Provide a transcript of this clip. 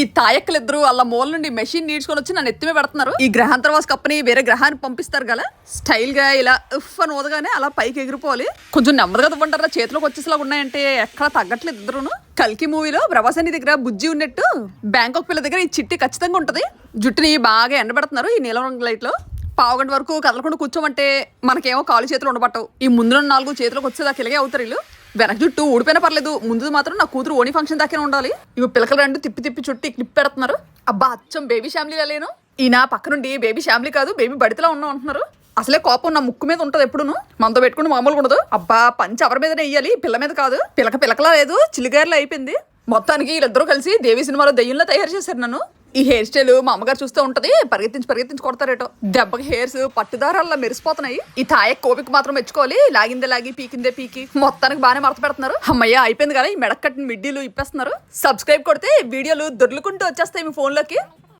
ఈ తాయక్కలు ఇద్దరు వాళ్ళ మూల నుండి మెషిన్ నీడ్చుకొని వచ్చి నన్ను ఎత్తిమే పెడుతున్నారు. ఈ గ్రహాంతరవాస కప్పని వేరే గ్రహాన్ని పంపిస్తారు కదా స్టైల్గా ఇలా ఉఫ్ అని ఊదగానే అలా పైకి ఎగిరిపోవాలి. కొంచెం నెమ్మదిగా తవ్వంటారా చేతిలోకి వచ్చేసేలా ఉన్నాయంటే ఎక్కడ తగ్గట్లేదు ఇద్దరును. కల్కి మూవీలో ప్రభాసని దగ్గర బుజ్జి ఉన్నట్టు బ్యాంకాక్ పిల్ల దగ్గర ఈ చిట్టి ఖచ్చితంగా ఉంటది. జుట్టుని బాగా ఎండబెడుతున్నారు ఈ నీలం రంగు లైట్లో పావుగంట వరకు కదలకుండా కూర్చోమంటే మనకేమో కాలు చేతులు ఉండబట్టవు. ఈ ముందు నాలుగు చేతులకు వచ్చేదాకా ఇలాగే అవుతారు వీళ్ళు. వెనక జుట్టు ఊడిపోయినా పర్లేదు. ముందు మాత్రం నా కూతురు ఓణి ఫంక్షన్ దగ్గర ఉండాలి. ఇవి పిల్లకలు రెండు తిప్పి తిప్పి చుట్టి క్లిప్ పెడుతున్నారు. అబ్బా అచ్చం బేబీ ఫ్యామిలీలా లేను. ఈయన పక్క నుండి బేబీ ఫ్యామిలీ కాదు బేబీ బడితలా ఉన్నాం అంటున్నారు. అసలే కోపం నా ముక్కు మీద ఉంటుంది ఎప్పుడును. మనతో పెట్టుకుని మామూలుగా ఉండదు. అబ్బా పంచి ఎవరి మీద వెయ్యాలి? పిల్ల మీద కాదు. పిలక పిలకలా లేదు. చిలిగారిలా అయిపోయింది. మొత్తానికి వీళ్ళిద్దరూ కలిసి దేవి సినిమాలో దెయ్యంలో తయారు చేశారు నన్ను. ఈ హెయిర్ స్టైల్ మా అమ్మగారు చూస్తూ ఉంటది. పరిగెత్తించి పరిగెత్తించి కొడతారేటో. దెబ్బకి హెయిర్స్ పట్టుదారాల్లో మెరిసిపోతున్నాయి ఈ తాయ కోపికి మాత్రం మెచ్చుకోవాలి. లాగిందే లాగి పీకిందే పీకి మొత్తానికి బాగానే మరత పెడుతున్నారు. అమ్మయ్య అయిపోయింది కదా ఈ మెడక్కట్టిన మిడ్డీలు ఇప్పేస్తున్నారు. సబ్స్క్రైబ్ కొడితే వీడియోలు దొర్లుకుంటూ వచ్చేస్తాయి మీ ఫోన్లోకి